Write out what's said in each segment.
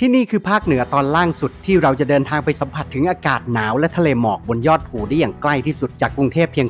ที่นี่คือภาคเหนือตอนล่างสุดที่เราจะเดินทางไปสัมผัสถึงอากาศหนาวและทะเลหมอกบนยอดภูได้อย่างใกล้ที่สุดจากกรุงเทพเพียง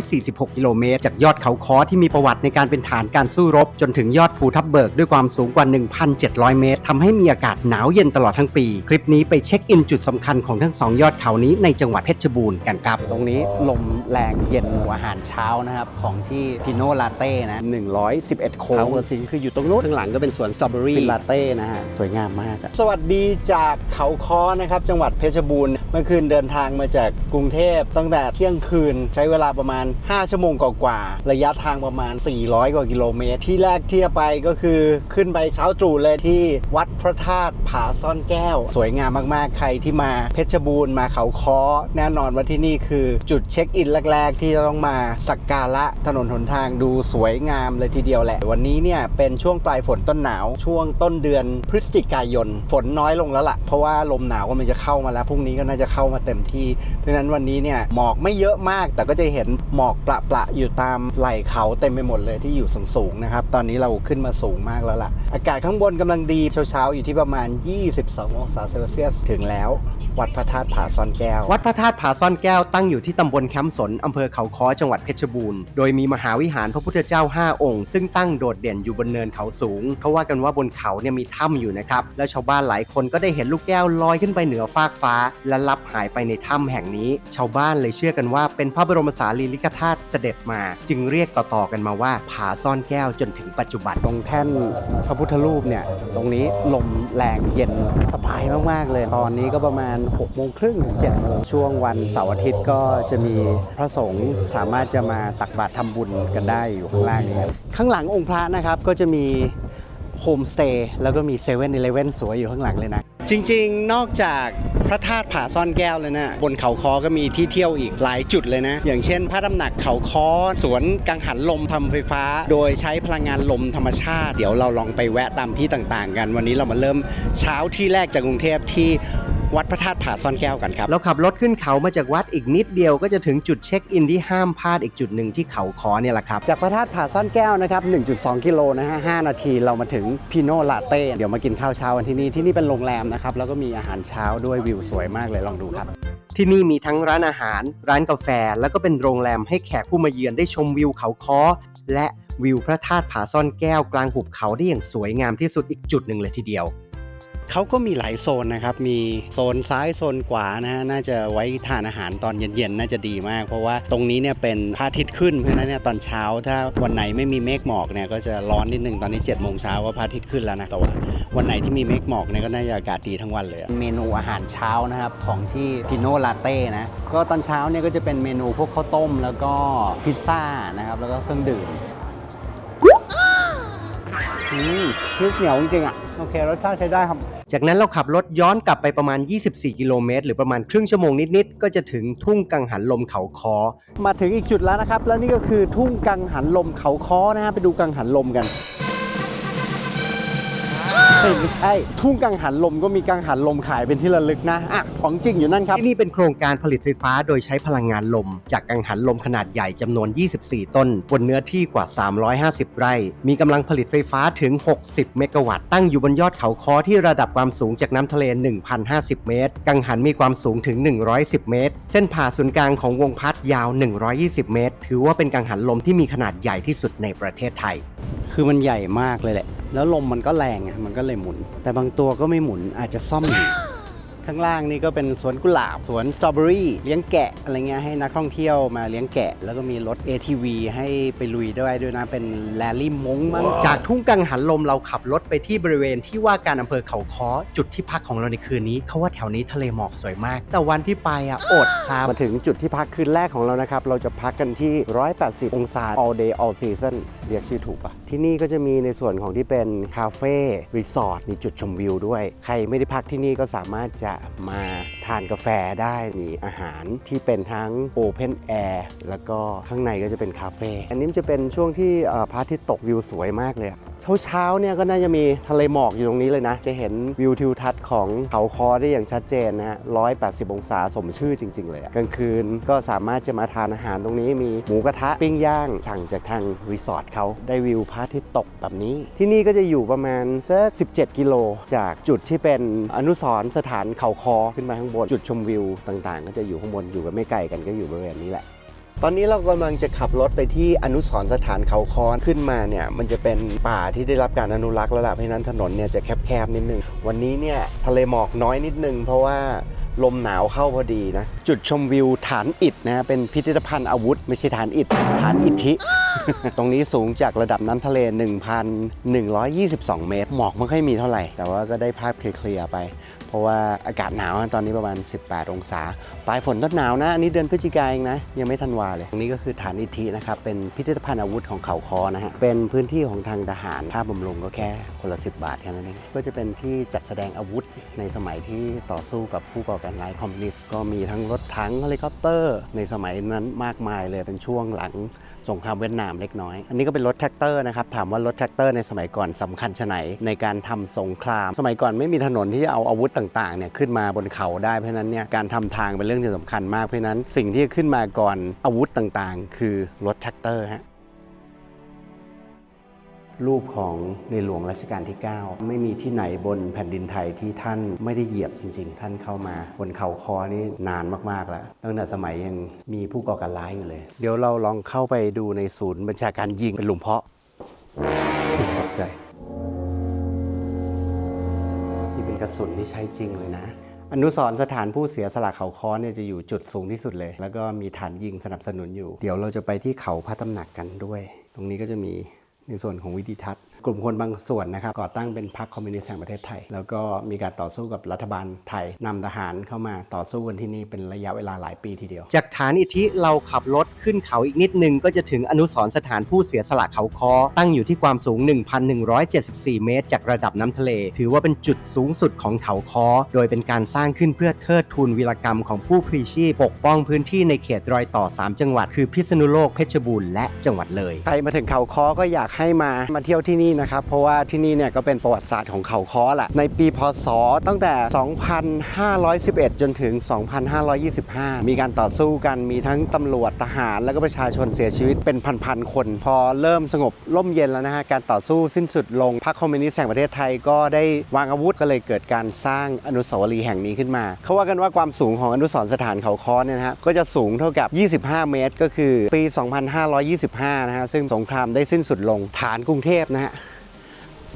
346 กิโลเมตร จากยอดเขาค้อที่มีประวัติในการเป็นฐานการสู้รบ จนถึงยอดภูทับเบิกด้วยความสูงกว่า 1,700 เมตรทำให้มีอากาศหนาวเย็นตลอดทั้งปี คลิปนี้ไปเช็คอินจุดสำคัญของทั้งสองยอดเขานี้ในจังหวัดเพชรบูรณ์กันครับตรงนี้ลมแรงเย็นอาหารเช้านะครับของที่พิโนลาเต้นะ111 โค้งเวอร์ซิงคืออยู่ตรงนู้นข้างหลังก็เป็นสวนสตรอเบอรี่ฟิลาเต้นะฮะสวยงามมากอะสวัสดีจากเขาค้อนะครับ จังหวัดเพชรบูรณ์เมื่อคืนเดินทางมาจากกรุงเทพตั้งแต่เที่ยงคืนใช้เวลาประมาณ 5 ชั่วโมงกว่าๆระยะทางประมาณ 400 กว่ากิโลเมตร ที่แรกที่จะไปก็คือขึ้นไปเช้าตรู่เลยที่วัดพระธาตุผาซ่อนแก้ว สวยงามมากๆ ใครที่มาเพชรบูรณ์มาเขาค้อ แน่นอนว่าที่นี่คือจุดเช็คอินแรก ๆ ที่จะต้องมาสักการะถนนหนทางดูสวยงามเลยทีเดียวแหละ วันนี้เนี่ยเป็นช่วงปลายฝนต้นหนาว ช่วงต้นเดือนพฤศจิกายนฝนน้อยลงแล้วล่ะ เพราะว่าลมหนาวก็มันจะเข้ามาแล้วพรุ่งนี้ก็น่าจะเข้ามาเต็มที่ดังนั้นวันนี้เนี่ยหมอกไม่เยอะมาก แต่ก็จะเห็นหมอกประๆอยู่ตามไหล่เขาเต็มไปหมดเลยที่อยู่สูงๆนะครับตอนนี้เราขึ้นมาสูงมากแล้วล่ะ อากาศข้างบนกำลังดีเช้าๆอยู่ที่ประมาณ 22 องศาเซลเซียสถึงแล้ว วัดพระธาตุผาซ่อนแก้ว วัดพระธาตุผาซ่อนแก้วตั้งอยู่ที่ตำบลแคมป์สนอำเภอเขาค้อจังหวัดเพชรบูรณ์โดยมีมหาวิหารพระพุทธเจ้า 5 องค์ ซึ่งตั้งโดดเด่นอยู่บนเนินเขาสูงเขาว่ากันว่าบนเขาเนี่ยมีถ้ำอยู่นะครับแล้วชาวาวบ้านหลายคนก็ได้เห็นลูกแก้วลอยขึ้นไปเหนือฟากฟ้า และลับหายไปในถ้ำแห่งนี้ ชาวบ้านเลยเชื่อกันว่าเป็นพระบรมสารีริกธาตุเสด็จมา จึงเรียกต่อๆกันมาว่าผาซ่อนแก้วจนถึงปัจจุบันตรงแท่นพระพุทธรูปเนี่ยตรงนี้ลมแรงเย็นสบายมากๆเลย ตอนนี้ก็ประมาณ6โมงครึ่งถึง7โมงช่วงวันเสาร์อาทิตย์ก็จะมีพระสงฆ์สามารถจะมาตักบาตรทำบุญกันได้อยู่ข้างล่างนี้ข้างหลังองค์พระนะครับก็จะมี โฮมสเตย์แล้วก็มีเซเว่นอีเลเว่นสวยอยู่ข้างหลังเลยนะ จริงๆ นอกจากพระธาตุผาซ่อนแก้วเลยนะ บนเขาคอก็มีที่เที่ยวอีกหลายจุดเลยนะ อย่างเช่น พระตำหนักเขาคอสวนกังหันลมทำไฟฟ้า โดยใช้พลังงานลมธรรมชาติ เดี๋ยวเราลองไปแวะตามที่ต่างๆ กัน วันนี้เรามาเริ่มเช้าที่แรกจากกรุงเทพที่ วัดพระธาตุผาซ่อนแก้วกันครับเราขับรถขึ้นเขามาจากวัดอีกนิดเดียวก็จะถึงจุดเช็คอินที่ห้ามพลาดอีกจุดหนึ่งที่เขาคอเนี่ยแหละครับจากพระธาตุผาซ่อนแก้วนะครับ 1.2 กิโลนะฮะ 5 นาทีเรามาถึงพิโนลาเต้เดี๋ยวมากินข้าวเช้ากันที่นี่ที่นี่เป็นโรงแรมนะครับแล้วก็มีอาหารเช้าด้วยวิวสวยมากเลยลองดูครับที่นี่มีทั้งร้านอาหาร ร้านกาแฟ แล้วก็เป็นโรงแรมให้แขกผู้มาเยือนได้ชมวิวเขาคอและวิวพระธาตุผาซ่อนแก้วกลางหุบเขาได้อย่างสวยงามที่สุดอีกจุดหนึ่งเลยทีเดียว เขาก็มีหลายโซนนะครับ มีโซนซ้ายโซนขวานะฮะ น่าจะไว้ทานอาหารตอนเย็นๆ น่าจะดีมาก เพราะว่าตรงนี้เนี่ยเป็นพระอาทิตย์ขึ้น เพราะฉะนั้นเนี่ยตอนเช้าถ้าวันไหนไม่มีเมฆหมอกเนี่ยก็จะร้อนนิดนึง ตอนนี้7จ็ดโมงเช้าก็พระอาทิตย์ขึ้นแล้วนะ แต่ว่าวันไหนที่มีเมฆหมอกเนี่ยก็น่าจะอากาศดีทั้งวันเลย เมนูอาหารเช้านะครับของที่พิโนลาเต้นะ ก็ตอนเช้าเนี่ยก็จะเป็นเมนูพวกข้าวต้มแล้วก็พิซซ่านะครับ แล้วก็เครื่องดื่มอืมพริกเหนียวจริงๆอะ โอเครสชาติใช้ได้ครับ จากนั้นเราขับรถย้อนกลับไปประมาณ 24 กิโลเมตร หรือประมาณครึ่งชั่วโมงนิดๆ ก็จะถึงทุ่งกังหันลมเขาคอ มาถึงอีกจุดแล้วนะครับ แล้วนี่ก็คือทุ่งกังหันลมเขาคอนะฮะไปดูกังหันลมกัน ไม่ใช่ ทุ่งกังหันลมก็มีกังหันลมขายเป็นที่ระลึกนะอะของจริงอยู่นั่นครับ ที่นี่เป็นโครงการผลิตไฟฟ้าโดยใช้พลังงานลม จากกังหันลมขนาดใหญ่จำนวน 24 ต้น บนเนื้อที่กว่า 350 ไร่ มีกำลังผลิตไฟฟ้าถึง 60 เมกะวัตต์ตั้งอยู่บนยอดเขาคอที่ระดับความสูงจากน้ำทะเล 1,050 เมตร กังหันมีความสูงถึง 110 เมตร เส้นผ่าศูนย์กลางของวงพัดยาว 120 เมตร ถือว่าเป็นกังหันลมที่มีขนาดใหญ่ที่สุดในประเทศไทย คือมันใหญ่มากเลยแหละ แล้วลมมันก็แรงอะมันก็เลยหมุน แต่บางตัวก็ไม่หมุนอาจจะซ่อมอยู่ข้างล่างนี่ก็เป็นสวนกุหลาบ สวนสตรอเบอรี่เลี้ยงแกะอะไรเงี้ยให้นักท่องเที่ยวมาเลี้ยงแกะ แล้วก็มีรถ ATV ให้ไปลุยด้วยด้วยนะ เป็นแรลลี่มงมั้งจากทุ่งกังหันลมเราขับรถไปที่บริเวณที่ว่าการอำเภอเขาค้อจุดที่พักของเราในคืนนี้เขาว่าแถวนี้ทะเลหมอกสวยมาก แต่วันที่ไปอะอดครับมาถึงจุดที่พักคืนแรกของเรานะครับเราจะพักกันที่ 180 องศา all day all season เรียกชื่อถูกปะที่นี่ก็จะมีในส่วนของที่เป็นคาเฟ่รีสอร์ทมีจุดชมวิวด้วย ใครไม่ได้พักที่นี่ก็สามารถจะมาานกาแฟได้มีอาหารที่เป็นทั้งโอเพนแอร์แล้วก็ข้างในก็จะเป็นคาเฟ่อันนี้จะเป็นช่วงที่พระอาทิตย์ตกวิวสวยมากเลยเช้าเช้าๆเนี่ยก็น่าจะมีทะเลหมอกอยู่ตรงนี้เลยนะ จะเห็นวิวทิวทัศน์ของเขาคอได้อย่างชัดเจนนะฮะ180 องศาสมชื่อจริง ๆ เลยกลางคืนก็สามารถจะมาทานอาหารตรงนี้มีหมูกระทะปิ้งย่าง สั่งจากทางรีสอร์ทเขาได้วิวพระอาทิตย์ตกแบบนี้ ที่นี่ก็จะอยู่ประมาณสัก17 กิโลจากจุดที่เป็นอนุสรณ์สถานเขาคอขึ้นมาข้างบนจุดชมวิวต่างๆ ก็จะอยู่ข้างบนอยู่กันไม่ไกลกันก็อยู่บริเวณนี้แหละ ตอนนี้เรากำลังจะขับรถไปที่อนุสรณ์สถานเขาคอนขึ้นมาเนี่ยมันจะเป็นป่าที่ได้รับการอนุรักษ์แล้วล่ะเพราะฉะนั้นถนนเนี่ยจะแคบๆนิดนึง วันนี้เนี่ยทะเลหมอกน้อยนิดนึง เพราะว่าลมหนาวเข้าพอดีนะ จุดชมวิวฐานอิฐนะเป็นพิพิธภัณฑ์อาวุธ ไม่ใช่ฐานอิฐฐานอิฐิ ตรงนี้สูงจากระดับน้ำทะเล 1,122 เมตร หมอกไม่ค่อยมีเท่าไหร่ แต่ว่าก็ได้ภาพเคลียร์ๆไป เพราะว่าอากาศหนาวตอนนี้ประมาณ 18 องศา ปลายฝนก็หนาวนะ อันนี้เดือนพฤศจิกายนเองนะ ยังไม่ทันวาเลย ตรงนี้ก็คือฐานอิฐินะครับ เป็นพิพิธภัณฑ์อาวุธของเขาคอนะฮะ เป็นพื้นที่ของทางทหาร ค่าบำรุงก็แค่คนละ 10 บาทแค่นั้นเอง ก็จะเป็นที่จัดแสดงอาวุธในสมัยที่ต่อสู้กับผู้ก่อการร้ายคอมมิวนิสต์ ก็มีทั้งรถถังเฮลิคอปเตอร์ ในสมัยนั้นมากมายเลย เป็นช่วงหลัง สงครามเวียดนามเล็กน้อย อันนี้ก็เป็นรถแท็กเตอร์นะครับ ถามว่ารถแท็กเตอร์ในสมัยก่อนสำคัญชะไหนในการทำสงคราม สมัยก่อนไม่มีถนนที่จะเอาอาวุธต่างๆเนี่ยขึ้นมาบนเขาได้เพราะนั้นเนี่ยการทำทางเป็นเรื่องที่สำคัญมากเพราะนั้น สิ่งที่ขึ้นมาก่อนอาวุธต่างๆ คือรถแท็กเตอร์ฮะ รูปของในหลวงรัชกาลที่ 9 ไม่มีที่ไหนบนแผ่นดินไทยที่ท่านไม่ได้เหยียบจริง ๆ ท่านเข้ามา บนเขาคอนี่นานมากๆแล้วตั้งแต่สมัยยังมีผู้ก่อการร้ายอยู่เลย เดี๋ยวเราลองเข้าไปดูในศูนย์บัญชาการยิงเป็นหลุมเพาะตกใจนี่เป็นกระสุนที่ใช้จริงเลยนะอนุสรสถานผู้เสียสละเขาค้อเนี่ยจะอยู่จุดสูงที่สุดเลย แล้วก็มีฐานยิงสนับสนุนอยู่ เดี๋ยวเราจะไปที่เขาพระตำหนักกันด้วย ตรงนี้ก็จะมี ในส่วนของวิธีทัศน์ กลุ่มคนบางส่วนนะครับก่อตั้งเป็นพรรคคอมมิวนิสต์แห่งประเทศไทย แล้วก็มีการต่อสู้กับรัฐบาลไทยนำทหารเข้ามาต่อสู้กันที่นี่เป็นระยะเวลาหลายปีทีเดียว จากฐานอิทธิเราขับรถขึ้นเขาอีกนิดนึง ก็จะถึงอนุสรณ์สถานผู้เสียสละเขาคอ ตั้งอยู่ที่ความสูง 1,174 เมตร จากระดับน้ำทะเล ถือว่าเป็นจุดสูงสุดของเขาคอ โดยเป็นการสร้างขึ้นเพื่อเทิดทูนวีรกรรมของผู้พลีชีพปกป้องพื้นที่ในเขตรอยต่อ 3 จังหวัด คือพิษณุโลกเพชรบูรณ์และจังหวัดเลยใครมาถึงเขาคอก็อยากให้มามาเที่ยวที่นี่นะครับ เพราะว่าที่นี่เนี่ยก็เป็นประวัติศาสตร์ของเขาค้อแหละในปีพศ ตั้งแต่ 2511 จนถึง 2525 มีการต่อสู้กันมีทั้งตำรวจทหาร แล้วก็ประชาชนเสียชีวิตเป็นพันๆคน พอเริ่มสงบร่มเย็นแล้วนะฮะการต่อสู้สิ้นสุดลงพรรคคอมมิวนิสต์แห่งประเทศไทยก็ได้วางอาวุธก็เลยเกิดการสร้างอนุสาวรีย์แห่งนี้ขึ้นมา เขาว่ากันว่าความสูงของอนุสรณ์สถานเขาค้อเนี่ยนะฮะก็จะสูงเท่ากับ 25 เมตร ก็คือปี 2525 นะฮะซึ่งสงครามได้สิ้นสุดลงฐานกรุงเทพนะฮะ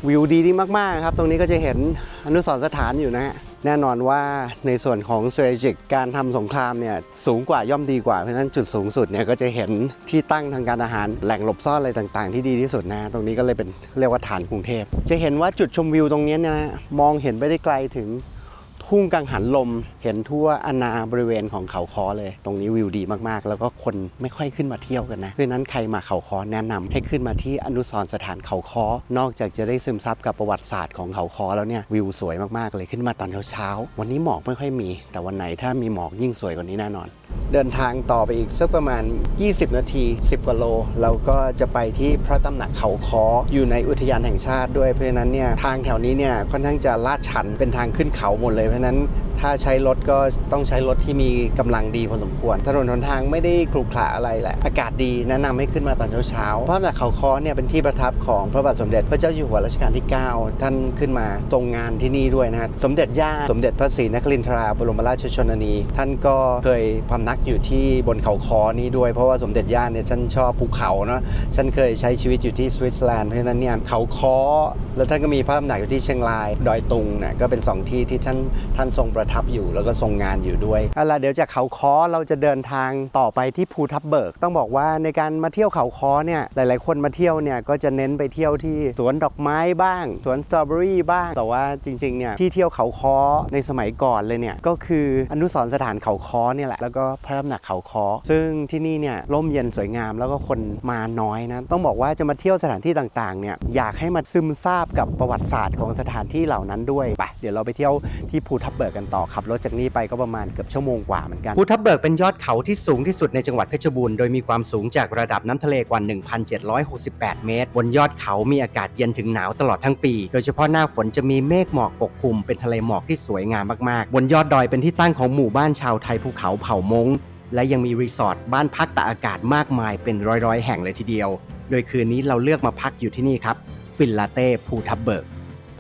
วิวดีดีมากๆครับ ตรงนี้ก็จะเห็นอนุสรสถานอยู่นะฮะแน่นอนว่าในส่วนของ strategic การทำสงครามเนี่ยสูงกว่าย่อมดีกว่า เพราะฉะนั้นจุดสูงสุดเนี่ยก็จะเห็นที่ตั้งทางการอาหารแหล่งหลบซ่อนอะไรต่างๆ ที่ดีที่สุดนะ ตรงนี้ก็เลยเป็นเรียกว่าฐานกรุงเทพ จะเห็นว่าจุดชมวิวตรงนี้เนี่ยนะมองเห็นไปได้ไกลถึง ทุ่งกังหันลมเห็นทั่วอนาบริเวณของเขาคอเลย ตรงนี้วิวดีมากๆ แล้วก็คนไม่ค่อยขึ้นมาเที่ยวกันนะเพราะนั้นใครมาเขาคอแนะนำให้ขึ้นมาที่อนุสรสถานเขาคอนอกจากจะได้ซึมซับกับประวัติศาสตร์ของเขาคอแล้วเนี่ยวิวสวยมากๆเลยขึ้นมาตอนเช้าๆวันนี้หมอกไม่ค่อยมี แต่วันไหนถ้ามีหมอกยิ่งสวยกว่านี้แน่นอน เดินทางต่อไปอีกสักประมาณ 20 นาที 10กว่าโลเราก็จะไปที่พระตำหนักเขาคออยู่ในอุทยานแห่งชาติด้วยเพราะฉะนั้นเนี่ยทางแถวนี้เนี่ยค่อนข้างจะลาดชันเป็นทางขึ้นเขาหมดเลยเพราะฉะนั้นถ้าใช้รถก็ต้องใช้รถที่มีกำลังดีพอสมควร ถนนหนทางไม่ได้ขรุขระอะไรแหละ อากาศดีแนะนำให้ขึ้นมาตอนเช้าๆพระตำหนักเขาค้อเนี่ยเป็นที่ประทับของพระบาทสมเด็จพระเจ้าอยู่หัวรัชกาลที่ 9 ท่านขึ้นมาทรงงานที่นี่ด้วยนะสมเด็จย่าสมเด็จพระศรีนครินทราบรมราชชนนี ท่านก็เคยพำนักอยู่ที่บนเขาคอนี้ด้วยเพราะว่าสมเด็จย่าเนี่ยท่านชอบภูเขาเนาะท่านเคยใช้ชีวิตอยู่ที่สวิตเซอร์แลนด์เพราะฉะนั้นเนี่ยเขาคอแล้วท่านก็มีพระตำหนักอยู่ที่เชียงรายดอยตุงเนี่ยก็เป็นสองที่ที่ท่านท่านทรงประทับอยู่แล้วก็ทรงงานอยู่ด้วยเอาล่ะเดี๋ยวจากเขาคอเราจะเดินทางต่อไปที่ภูทับเบิก ต้องบอกว่าในการมาเที่ยวเขาคอเนี่ยหลาย ๆ คนมาเที่ยวเนี่ยก็จะเน้นไปเที่ยวที่สวนดอกไม้บ้าง สวนสตรอเบอรี่บ้าง แต่ว่าจริง ๆ เนี่ยที่เที่ยวเขาคอในสมัยก่อนเลยเนี่ยก็คืออนุสรสถานเขาคอเนี่ยแหละแล้วก็พระตำหนักเขาคอซึ่งที่นี่เนี่ยร่มเย็นสวยงามแล้วก็คนมาน้อยนะต้องบอกว่าจะมาเที่ยวสถานที่ต่างๆเนี่ยอยากให้มาซึมซาบกับประวัติศาสตร์ของสถานที่เหล่านั้นด้วยไปเดี๋ยวเราไปเที่ยวที่ภูทับเบิกกันต่อต่อขับรถจากนี้ไปก็ประมาณเกือบชั่วโมงกว่าเหมือนกันภูทับเบิกเป็นยอดเขาที่สูงที่สุดในจังหวัดเพชรบูรณ์โดยมีความสูงจากระดับน้ำทะเลกว่า 1,768 เมตร บนยอดเขามีอากาศเย็นถึงหนาวตลอดทั้งปี โดยเฉพาะหน้าฝนจะมีเมฆหมอกปกคลุมเป็นทะเลหมอกที่สวยงามมากๆ บนยอดดอยเป็นที่ตั้งของหมู่บ้านชาวไทยภูเขาเผ่ามงและยังมีรีสอร์ทบ้านพักตากอากาศมากมายเป็นร้อยๆ แห่งเลยทีเดียว โดยคืนนี้เราเลือกมาพักอยู่ที่นี่ครับ ฟินลาเต้ภูทับเบิก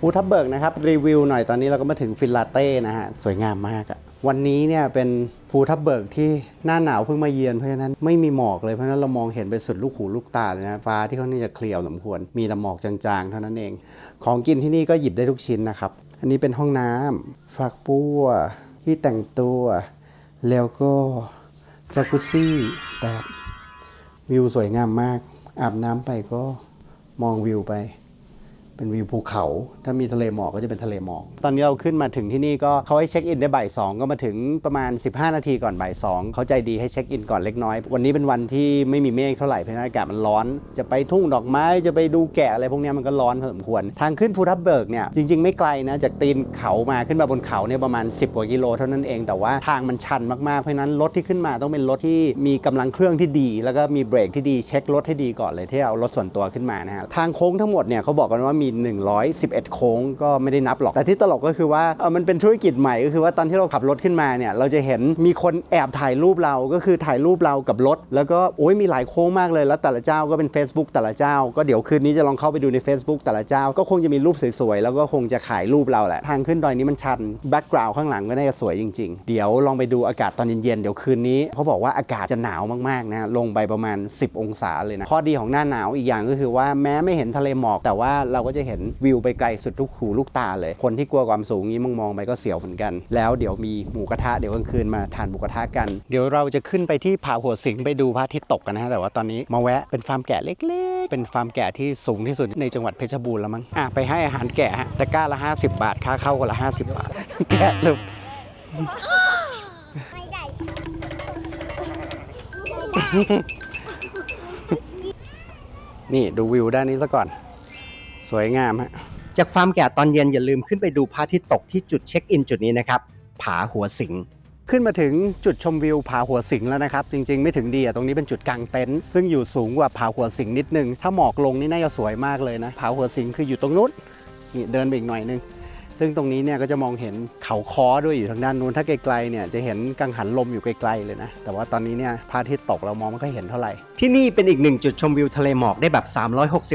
ภูทับเบิกนะครับรีวิวหน่อยตอนนี้เราก็มาถึงฟินลาเต้นะฮะสวยงามมากอะวันนี้เนี่ยเป็นภูทับเบิกที่หน้าหนาวเพิ่งมาเยือนเพราะฉะนั้นไม่มีหมอกเลยเพราะฉะนั้นเรามองเห็นไปสุดลูกหูลูกตาเลยนะฟ้าที่เขานี่จะเคลียวสมควรมีแต่หมอกจางๆ เท่านั้นเอง ของกินที่นี่ก็หยิบได้ทุกชิ้นนะครับ อันนี้เป็นห้องน้ำฝักบัวที่แต่งตัวแล้วก็จากุซซี่แบบวิวสวยงามมาก อาบน้ำไปก็มองวิวไป เป็นวิวภูเขา ถ้ามีทะเลหมอกก็จะเป็นทะเลหมอก ตอนนี้เราขึ้นมาถึงที่นี่ก็เขาให้เช็คอินได้บ่ายสองก็มาถึงประมาณ 15 นาทีก่อนบ่ายสองเขาใจดีให้เช็คอินก่อนเล็กน้อย วันนี้เป็นวันที่ไม่มีเมฆเท่าไหร่เพราะฉะนั้นอากาศมันร้อน จะไปทุ่งดอกไม้จะไปดูแกะอะไรพวกนี้มันก็ร้อนพอสมควร ทางขึ้นภูทับเบิกเนี่ยจริง ๆ ไม่ไกลนะจากตีนเขามาขึ้นมาบนเขาเนี่ยประมาณ 10กว่ากิโลเท่านั้นเอง แต่ว่าทางมันชันมากๆเพราะฉะนั้นรถที่ขึ้นมาต้องเป็นรถที่มีกำลังเครื่องที่ดี แล้วก็มีเบรกที่ดีเช็ครถให้ดีก่อนเลยที่เอารถส่วนตัวขึ้นมานะฮะทางโค้งทั้งหมดเนี่ยเขาบอกกันว่ามี111 โค้งก็ไม่ได้นับหรอก แต่ที่ตลกก็คือว่าเออมันเป็นธุรกิจใหม่ก็คือว่าตอนที่เราขับรถขึ้นมาเนี่ยเราจะเห็นมีคนแอบถ่ายรูปเราก็คือถ่ายรูปเรากับรถ แล้วก็โอ้ยมีหลายโค้งมากเลย แล้วแต่ละเจ้าก็เป็น Facebook แต่ละเจ้า ก็เดี๋ยวคืนนี้จะลองเข้าไปดูใน Facebook แต่ละเจ้า ก็คงจะมีรูปสวยๆแล้วก็คงจะขายรูปเราแหละทางขึ้นดอยนี้มันชันแบ็กกราวด์ข้างหลังก็น่าจะสวยจริง ๆ เดี๋ยวลองไปดูอากาศตอนเย็นๆเดี๋ยวคืนนี้เขาบอกว่าอากาศจะหนาวมากๆนะลงไปประมาณ 10 องศาเลยนะข้อดีของหน้าหนาวอีกอย่างก็คือว่าแม้ไม่เห็นทะเลหมอกแต่ว่าเราก็จะเห็นวิวไปไกลสุดทุกหูลูกตาเลย คนที่กลัวความสูงนี้มองมองไปก็เสียวเหมือนกัน แล้วเดี๋ยวมีหมูกระทะเดี๋ยวกลางคืนมาทานหมูกระทะกัน เดี๋ยวเราจะขึ้นไปที่ผาหัวสิงไปดูพระอาทิตย์ตกกันนะฮะแต่ว่าตอนนี้มาแวะเป็นฟาร์มแกะเล็กๆ เป็นฟาร์มแกะที่สูงที่สุดในจังหวัดเพชรบูรณ์แล้วมั้งอะไปให้อาหารแกะฮะตะกร้าละ 50 บาทค่าเข้าคนละ 50 บาท แกะลยไม่ได้ นี่ดูวิวด้านนี้ซะก่อน สวยงามฮะจากฟาร์มแกะตอนเย็นอย่าลืมขึ้นไปดูพระอาทิตย์ตกที่จุดเช็คอินจุดนี้นะครับ ผาหัวสิง ขึ้นมาถึงจุดชมวิวผาหัวสิงแล้วนะครับ จริง ๆ ไม่ถึงดีอะตรงนี้เป็นจุดกลางเต็นท์ซึ่งอยู่สูงกว่าผาหัวสิงนิดนึง ถ้าหมอกลงนี่น่าจะสวยมากเลยนะผาหัวสิงคืออยู่ตรงนู้นนี่เดินไปอีกหน่อยนึงซึ่งตรงนี้เนี่ยก็จะมองเห็นเขาค้อด้วยอยู่ทางด้านนู้นถ้าไกลๆเนี่ยจะเห็นกังหันลมอยู่ไกลๆเลยนะ แต่ว่าตอนนี้เนี่ยพระอาทิตย์ตกเรามองไม่ค่อยเห็นเท่าไหร่ ที่นี่เป็นอีกหนึ่งจุดชมวิวทะเลหมอกได้แบบ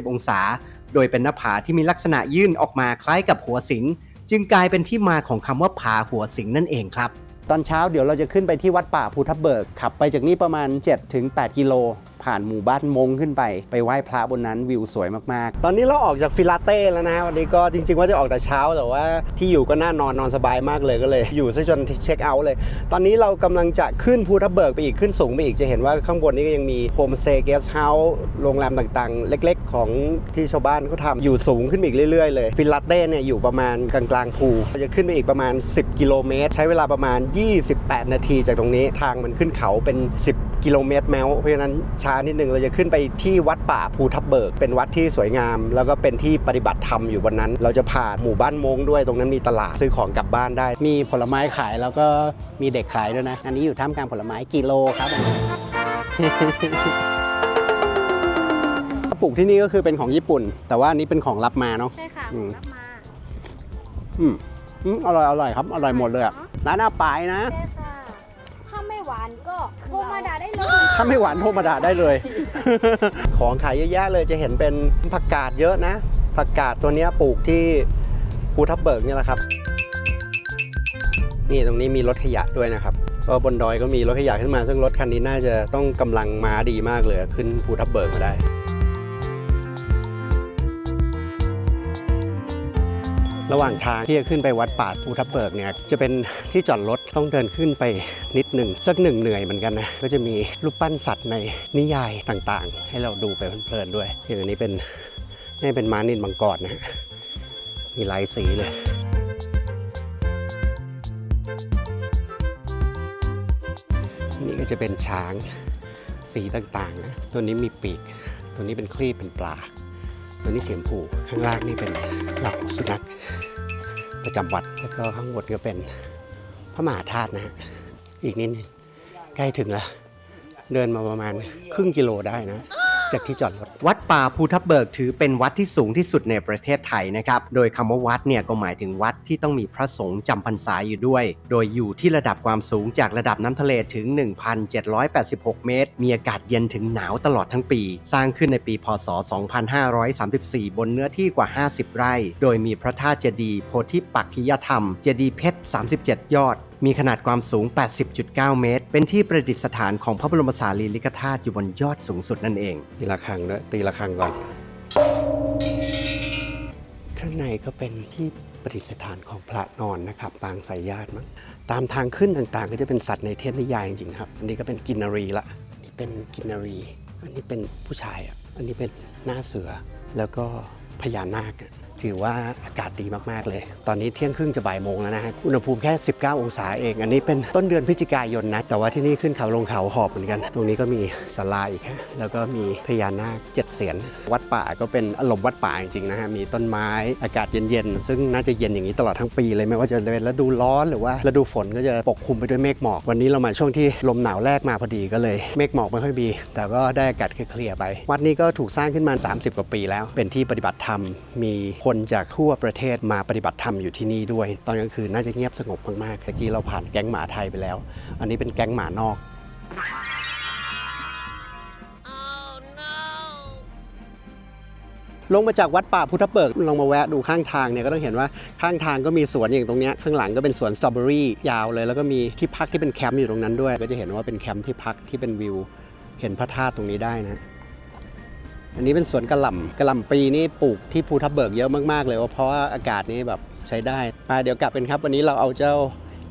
360 องศา โดยเป็นหน้าผาที่มีลักษณะยื่นออกมาคล้ายกับหัวสิง จึงกลายเป็นที่มาของคำว่าผาหัวสิงนั่นเองครับ ตอนเช้าเดี๋ยวเราจะขึ้นไปที่วัดป่าภูทับเบิกขับไปจากนี่ประมาณ 7-8 กิโล ผ่านหมู่บ้านมงขึ้นไป ไปไหว้พระบนนั้นวิวสวยมากๆ ตอนนี้เราออกจากฟิลาเต้แล้วนะวันนี้ก็จริง ๆ ว่าจะออกแต่เช้าแต่ว่าที่อยู่ก็น่านอนนอนสบายมากเลยก็เลย อยู่ซะจนเช็คเอาท์เลย ตอนนี้เรากำลังจะขึ้นภูทับเบิกไปอีกขึ้นสูงไปอีกจะเห็นว่าข้างบนนี้ก็ยังมีโฮมสเตย์เกสเฮาส์โรงแรมต่างๆ เล็ก ๆ ของที่ชาวบ้านเขาทำอยู่สูงขึ้นไปอีกเรื่อยๆเลยฟิลาเต้เนี่ยอยู่ประมาณกลางๆภูเราจะขึ้นไปอีกประมาณ 10 กิโลเมตร ใช้เวลาประมาณ 28 นาทีจากตรงนี้ทางมันขึ้นเขาเป็น 10 กิโลเมตรแมวเพราะฉะนั้นช้านิดนึงเราจะขึ้นไปที่วัดป่าภูทับเบิก เป็นวัดที่สวยงาม แล้วก็เป็นที่ปฏิบัติธรรมอยู่บนนั้น เราจะผ่านหมู่บ้านมงด้วยตรงนั้นมีตลาดซื้อของกลับบ้านได้ มีผลไม้ขายแล้วก็มีเด็กขายด้วยนะ อันนี้อยู่ท่ามกลางผลไม้กิโลครับปลูกที่นี่ก็คือเป็นของญี่ปุ่น แต่ว่าอันนี้เป็นของรับมาเนาะใช่ค่ะอืมรับมาอืมอืมอร่อยอร่อยครับอร่อยหมดเลยอะร้านอาปายนะใช่ค่ะถ้าไม่ หวานก็โทรมาด่าได้เลย ถ้าไม่หวานโทรมาด่าได้เลย ของขายเยอะแยะเลยจะเห็นเป็นผักกาดเยอะนะ ผักกาดตัวเนี้ยปลูกที่ภูทับเบิกเนี่ยแหละครับ นี่ตรงนี้มีรถขยะด้วยนะครับก็บนดอยก็มีรถขยะขึ้นมาซึ่งรถคันนี้น่าจะต้องกำลังมาดีมากเลยขึ้นภูทับเบิกมาได้ระหว่างทางที่จะขึ้นไปวัดป่าภูทับเบิกเนี่ยจะเป็นที่จอดรถ ต้องเดินขึ้นไปนิดหนึ่งสักหนึ่งเหนื่อยเหมือนกันนะ ก็จะมีรูปปั้นสัตว์ในนิยายต่างๆ ให้เราดูไปเพลินๆด้วยอย่างอันนี้เป็นนี่เป็นม้านินมังกรนะฮะมีหลายสีเลยนี่ก็จะเป็นช้างสีต่างๆนะตัวนี้มีปีก ตัวนี้เป็นครีบเป็นปลา ตัวนี้เสียมผูข้างล่างนี่เป็นเหล่าสุนัขประจำวัดแล้วก็ข้างบนก็เป็น ระมหาธาตุนะฮะอีกนิดนึงใกล้ถึงแล้ว เดินมาประมาณครึ่งกิโลได้นะ จากที่จอดรถ วัดป่าภูทับเบิกถือเป็นวัดที่สูงที่สุดในประเทศไทยนะครับ โดยคำว่าวัดเนี่ยก็หมายถึงวัดที่ต้องมีพระสงฆ์จำพรรษาอยู่ด้วย โดยอยู่ที่ระดับความสูงจากระดับน้ำทะเลถึง 1,786 เมตร มีอากาศเย็นถึงหนาวตลอดทั้งปี สร้างขึ้นในปี พศ 2534 บนเนื้อที่กว่า 50 ไร่ โดยมีพระธาตุเจดีย์โพธิปักขิยธรรม เจดีย์เพชร 37 ยอด มีขนาดความสูง 80.9 เมตร เป็นที่ประดิษฐานของพระบรมสารีริกธาตุอยู่บนยอดสูงสุดนั่นเอง ตีละครังด้วยตีละครังก่อน ข้างในก็เป็นที่ประดิษฐานของพระนอนนะครับปางสายญาติมั้งตามทางขึ้นต่างๆ ก็จะเป็นสัตว์ในเทพนิยายจริงๆครับ อันนี้ก็เป็นกินนารีละอันนี้เป็นกินนารี อันนี้เป็นผู้ชายอะ อันนี้เป็นหน้าเสือ แล้วก็พญานาค ถือว่าอากาศดีมาก ๆ เลย ตอนนี้เที่ยงครึ่งจะบ่ายโมงแล้วนะฮะ อุณหภูมิแค่ 19 องศาเอง อันนี้เป็นต้นเดือนพฤศจิกายนนะ แต่ว่าที่นี่ขึ้นเขาลงเขาหอบเหมือนกัน ตรงนี้ก็มีศาลาอีกฮะ แล้วก็มีพญานาคเจ็ดเสียน วัดป่าก็เป็นอารมณ์วัดป่าจริงๆนะฮะ มีต้นไม้ อากาศเย็นๆ ซึ่งน่าจะเย็นอย่างนี้ตลอดทั้งปีเลย ไม่ว่าจะเป็นฤดูร้อนหรือว่าฤดูฝนก็จะปกคลุมไปด้วยเมฆหมอก วันนี้เรามาช่วงที่ลมหนาวแรกมาพอดีก็เลย เมฆหมอกไม่ค่อยมี แต่ก็ได้อากาศเคลียร์ไป วัดนี้ก็ถูกสร้างขึ้นมา 30 กว่าปีแล้ว เป็นที่ปฏิบัติธรรม มีคนจากทั่วประเทศมาปฏิบัติธรรมอยู่ที่นี่ด้วย ตอนกลางคืนน่าจะเงียบสงบมากๆเมื่อกี้เราผ่านแก๊งหมาไทยไปแล้ว อันนี้เป็นแก๊งหมานอก ลงมาจากวัดป่าพุทธเบิกลองมาแวะดูข้างทางเนี่ยก็ต้องเห็นว่าข้างทางก็มีสวนอย่างตรงเนี้ยข้างหลังก็เป็นสวนสตรอเบอรี่ยาวเลย แล้วก็มีที่พักที่เป็นแคมป์อยู่ตรงนั้นด้วย ก็จะเห็นว่าเป็นแคมป์ที่พักที่เป็นวิว เห็นพระธาตุตรงนี้ได้นะ อันนี้เป็นสวนกระหล่ำกระหล่ำปีนี่ปลูกที่ภูทับเบิกเยอะมากๆเลยว่าเพราะว่าอากาศนี้แบบใช้ได้มาเดี๋ยวกลับกันครับ วันนี้เราเอาเจ้า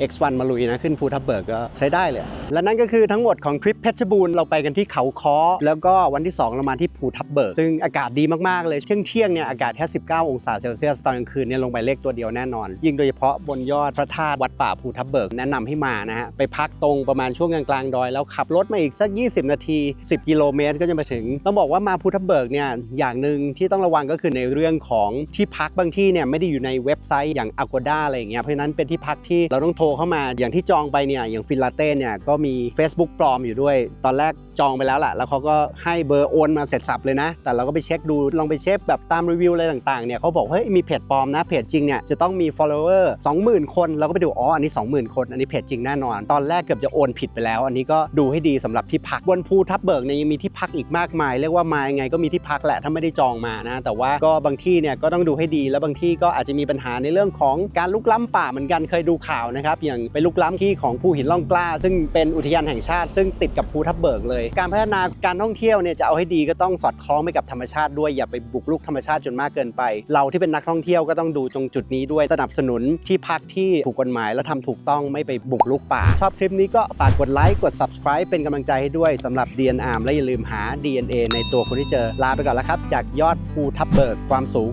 X1 มาลุยนะขึ้นภูทับเบิกก็ใช้ได้เลย และนั่นก็คือทั้งหมดของทริปเพชรบูรณ์เราไปกันที่เขาค้อ แล้วก็วันที่ 2 เรามาที่ภูทับเบิก ซึ่งอากาศดีมาก ๆ เลยเที่ยงเที่ยงเนี่ยอากาศแค่ 19 องศาเซลเซียสตอนกลางคืนเนี่ยลงไปเลขตัวเดียวแน่นอน ยิ่งโดยเฉพาะบนยอดพระธาตุวัดป่าภูทับเบิกแนะนำให้มานะฮะไปพักตรงประมาณช่วงกลางๆดอยแล้วขับรถมาอีกสัก 20 นาที 10 กิโลเมตรก็จะมาถึงต้องบอกว่ามาภูทับเบิกเนี่ยอย่างหนึ่งที่ต้องระวังก็คือในเรื่องของที่พักบางที่เนี่ยไม่ได้อยู่ในเว็บไซต์อย่าง Agoda อะไรอย่างเงี้ยเพราะฉะนั้นเป็นที่พักที่เราต้องโทรเข้ามาอย่างที่จองไปเนี่ยอย่างฟินลาเต้เนี่ยก็มี Facebook ปลอมอยู่ด้วย ตอนแรก จองไปแล้วแหละแล้วเขาก็ให้เบอร์โอนมาเสร็จสับเลยนะ แต่เราก็ไปเช็คดูลองไปเช็คแบบตามรีวิวอะไรต่างๆเนี่ยเขาบอกเฮ้ยมีเพจปลอมนะเพจจริงเนี่ยจะต้องมี follower 20,000 คนเราก็ไปดูอ๋ออันนี้ 20,000 คนอันนี้เพจจริงแน่นอน ตอนแรกเกือบจะโอนผิดไปแล้ว อันนี้ก็ดูให้ดีสำหรับที่พักบนภูทับเบิกเนี่ยยังมีที่พักอีกมากมาย เรียกว่ามายังไงก็มีที่พักแหละถ้าไม่ได้จองมานะ แต่ว่าก็บางที่เนี่ยก็ต้องดูให้ดีแล้วบางที่ก็อาจจะมีปัญหาในเรื่องของการลุกล้ำป่าเหมือนกันเคยดูข่าวนะครับอย่างไปลุกล้ำที่ของภูหินล่องกล้า ซึ่งเป็นอุทยานแห่งชาติ ซึ่งติดกับภูทับเบิกเลยการพัฒนาการท่องเที่ยวเนี่ยจะเอาให้ดีก็ต้องสอดคล้องไปกับธรรมชาติด้วยอย่าไปบุกรุกธรรมชาติจนมากเกินไป เราที่เป็นนักท่องเที่ยวก็ต้องดูตรงจุดนี้ด้วยสนับสนุนที่พักที่ถูกกฎหมาย และทำถูกต้องไม่ไปบุกรุกป่า ชอบคลิปนี้ก็ฝากกดไลค์กด subscribe เป็นกำลังใจให้ด้วยสำหรับ DNR และอย่าลืมหา DNA ในตัวคนที่เจอลาไปก่อนแล้วครับ จากยอดภูทับเบิกความสูง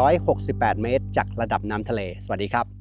1,768 เมตร จากระดับน้ำทะเล สวัสดีครับ